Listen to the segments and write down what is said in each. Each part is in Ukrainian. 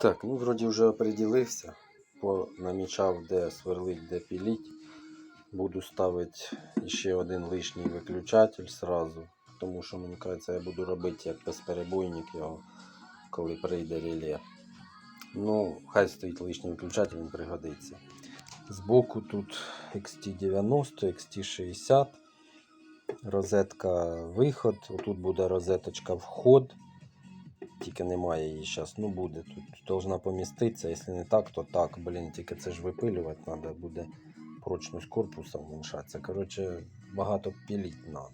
Так, ну вроді вже определився. Намічав, де сверлить, де піліть. Буду ставити ще один лишній виключатель сразу. Тому що мені кажеться, я буду робити як безперебойник його, коли прийде реле. Ну, хай стоїть лишній виключатель, він пригодиться. Збоку тут XT90, XT60. Розетка виход. Отут буде розеточка вход. Тільки немає її зараз. Ну буде. Тут должна поміститися. Якщо не так, то так. Блін, тільки це ж випилювати треба буде. Прочність корпуса уменьшатися. Коротше, багато піліть треба.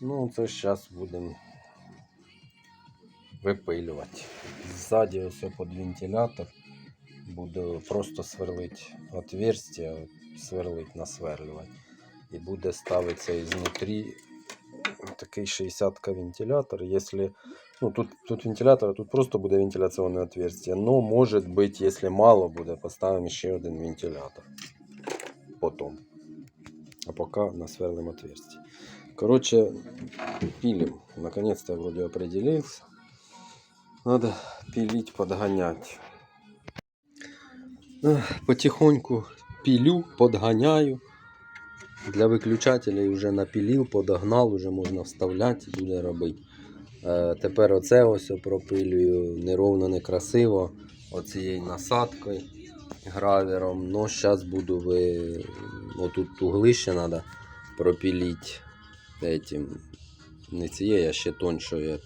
Ну, це зараз будемо випилювати. Ззаді ось під вентилятор. Буду просто сверлити отверстия, сверлить, насверлювати. І буде ставитися ізнутрі такий 60 вентилятор. Если, ну, тут, тут вентилятор, тут просто буде вентиляційне отверстие. Но может быть, если мало буде, поставимо ще один вентилятор. Потом. А пока насверлим отверстие. Короче, пилим. Наконец-то я вроде определился. Надо пилить, подгонять. Потихоньку пилю, подгоняю. Для виключателей вже напілів, подогнав, вже можна вставляти і буде робити. Е, тепер оце ось пропилюю неровно, некрасиво. Оцією насадкою, гравером. Ну, зараз буду ви... Отут угли ще треба пропілити. Этим. Не цією, а ще тоншою.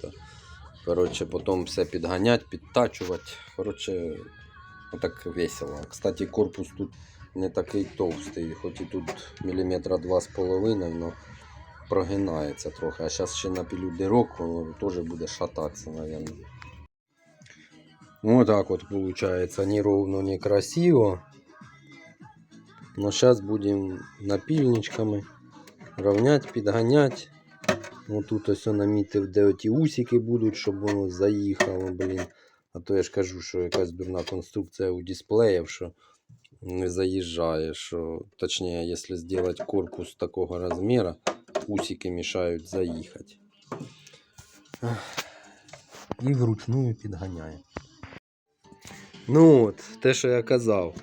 Коротше, потім все підганяти, підтачувати. Коротше, отак весело. Кстати, корпус тут не такий товстий, хоч і тут міліметра два з половиною, але прогинається трохи. А зараз ще напілю дирок, воно теж буде шататися, мабуть. Вот так вот получается, не ровно, не красиво. Но сейчас будем напильничками равнять, підганяти. Вот тут ось намітив, де оті усики будуть, щоб воно заїхало, блін. А то я ж кажу, що якась дурна конструкція у дисплеїв, що не заїжджає, що точніше, якщо зробити корпус такого розміру, усики мішають заїхати. І вручную підганяє. Ну от, те, що я казав.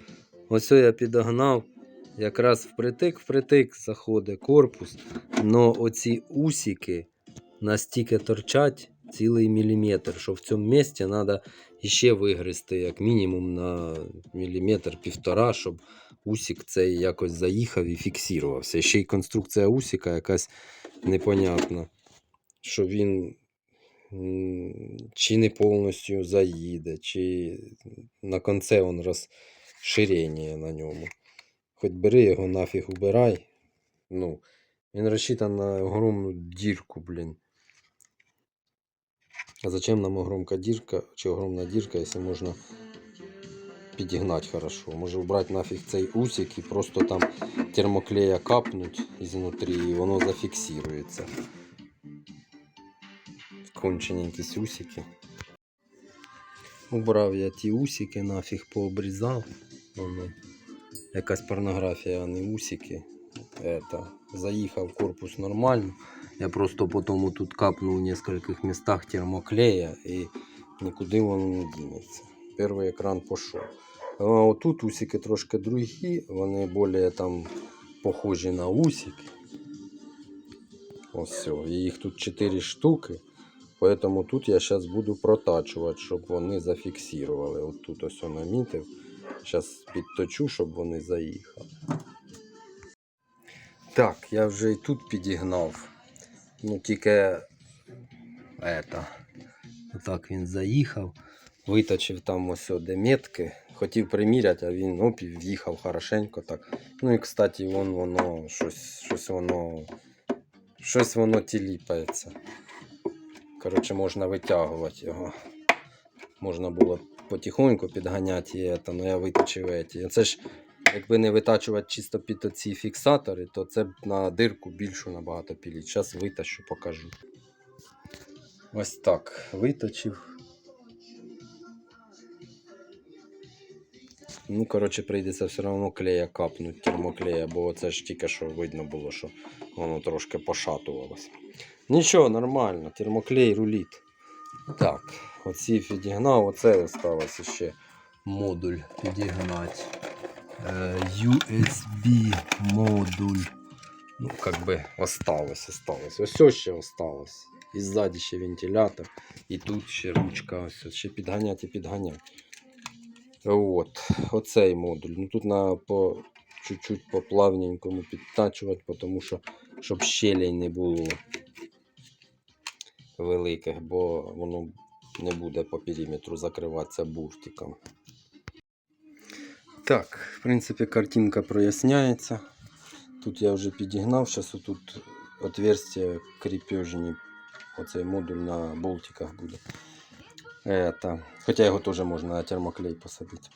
Ось я підогнав. Якраз впритик, впритик заходить корпус. Но оці усики настільки торчать цілий міліметр, що в цьому місці треба ще вигризти як мінімум на міліметр півтора, щоб усік цей якось заїхав і фіксувався. Ще й конструкція усіка якась непонятна, що він чи не повністю заїде, чи на конце он розширення на ньому. Хоч бери його нафіг убирай. Ну, він розчитан на огромну дірку, блін. А зачем нам огромка дірка чи огромна дірка, якщо можна підігнати хорошо? Може убрати нафіг цей усик і просто там термоклея капнуть ізнутрі і воно зафіксується. Кончені якісь усики. Убрав я ті усики, нафіг пообрізав. Воно. Якась порнографія, а не усики. Это. Заїхав корпус нормально. Я просто потом тут капнул в нескольких местах термоклея и нікуди воно не дінеться. Перший екран пішов. А отут усики трошки другі, вони більш там похожі на усики. Ось все. І їх тут 4 штуки. Поэтому тут я зараз буду протачувати, щоб вони зафіксували. От тут ось я намітив. Зараз підточу, щоб вони заїхали. Так, я вже і тут підігнав. Ну тільки это. Отак він заїхав, виточив там ось де метки. Хотів приміряти, а він оп, в'їхав хорошенько так. Ну і кстати, вон воно щось, щось воно щось воно тіліпається. Коротше, можна витягувати його. Можна було потихоньку підганяти але я виточив еті. Це ж якби не витачувати чисто під оці фіксатори, то це б на дирку більшу набагато піліть. Зараз витащу, покажу. Ось так. Виточив. Ну, коротше, прийдеться все одно клея капнуть, термоклея, бо це ж тільки що видно було, що воно трошки пошатувалося. Нічого, нормально, термоклей руліт. Так, оці підігнав, оце осталось ще модуль підігнати. Е, USB модуль. Ну, как би осталось, осталось. Ось ще осталось. І ззаді ще вентилятор, і тут ще ручка, ось, ще підганять і підганять. От, оцей модуль. Ну тут треба по чуть-чуть по плавненькому підтачувати, тому що щоб щелей не було великих, бо воно не буде по периметру закриватися буртиком. Так, в принципі, картинка проясняється. Тут я вже підігнав, зараз тут отверстия кріпежні. Оцей модуль на болтиках буде. Это. Хоча його теж можна на термоклей посадити.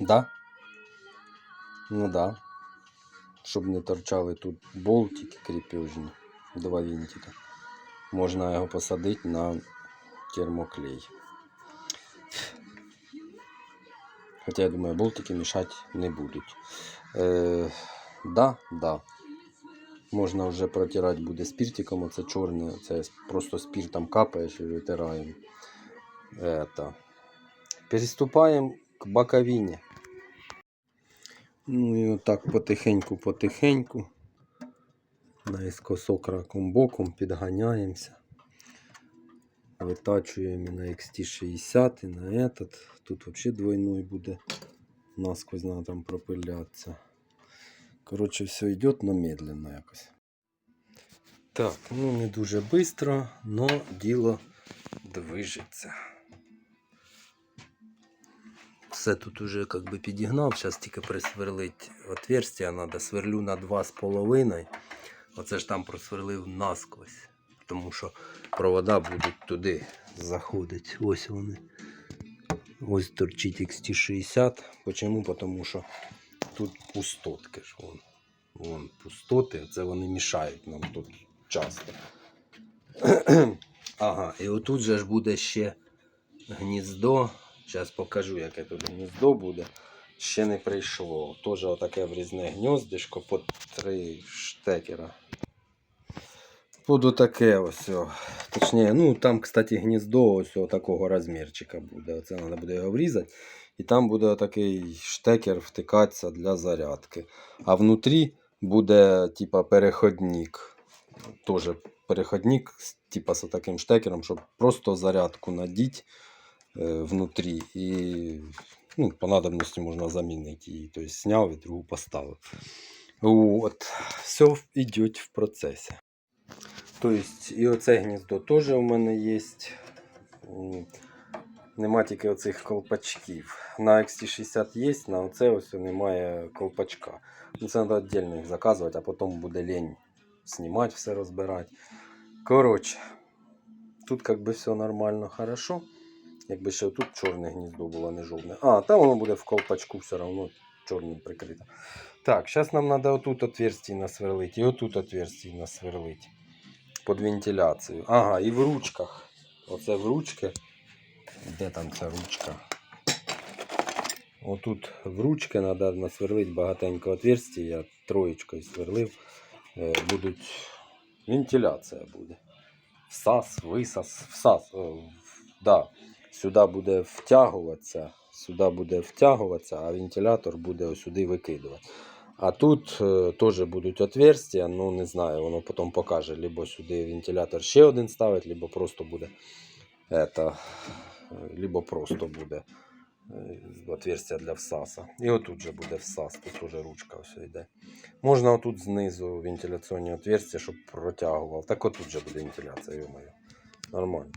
Да? Ну да. Щоб не торчали тут болтики кріпежні. Два винтика. Можна його посадити на термоклей. Хоча я думаю, болтики мішати не будуть. Е, да, да. Можна вже протирати буде спіртиком, оце чорне, це просто спіртом капаєш і витираємо. Это. Переступаємо к боковині. Ну і отак потихеньку-потихеньку. Наискосок раком боком підганяємося. Витачуємо на XT60 і на этот. Тут взагалі двойной буде. Насквозь надо там пропилятися. Коротше, все йде, но медленно якось. Так, ну не дуже швидко, но діло движеться. Все тут уже как бы підігнав, зараз тільки присверлить отверстие, треба сверлю на 2,5. Оце ж там просверлив насквозь. Тому що провода будуть туди заходити. Ось вони. Ось торчить XT60. Почому? Тому що тут пустотки ж вон. Вон пустоти, це вони мішають нам тут часто. ага, і отут же ж буде ще гніздо. Зараз покажу, яке тут гніздо буде. Ще не прийшло. Теж отаке врізне гніздишко по три штекера. Буду таке ось. Точніше, ну там, кстати, гніздо ось такого розмірчика буде. Оце треба буде його врізати. І там буде такий штекер втикатися для зарядки. А внутрі буде типа переходник. Тоже переходник, типа з таким штекером, щоб просто зарядку надіть е, внутрі. І ну, по надобності можна замінити її. Тобто зняв і другу поставив. От. Все йде в процесі. Тобто, і оце гніздо теж у мене є. Нема тільки оцих колпачків. На XT60 є, на оце ось немає колпачка. Ну, це треба віддільно їх заказувати, а потім буде лень знімати, все розбирати. Коротше, тут як би все нормально, хорошо. Якби ще тут чорне гніздо було, не жовне. А, там воно буде в колпачку все одно чорним прикрито. Так, зараз нам треба отут отверстій насверлити і отут отверстій насверлити. Під вентиляцію. Ага, і в ручках. Оце в ручки. Де там ця ручка? Отут в ручки треба насверлити багатенько отверстій. Я троєчкою сверлив. Е, Будуть вентиляція буде. Всас, висас, всас. О, да. Сюди буде втягуватися, сюди буде втягуватися, а вентилятор буде ось сюди викидувати. А тут е, теж будуть отверстия, ну не знаю, воно потім покаже, либо сюди вентилятор ще один ставить, либо просто буде это, либо просто буде е, отверстие для всаса. І отут же буде всас, тут теж ручка все йде. Можна отут знизу вентиляційні отверстия, щоб протягував. Так отут же буде вентиляція, йомаю. Нормально.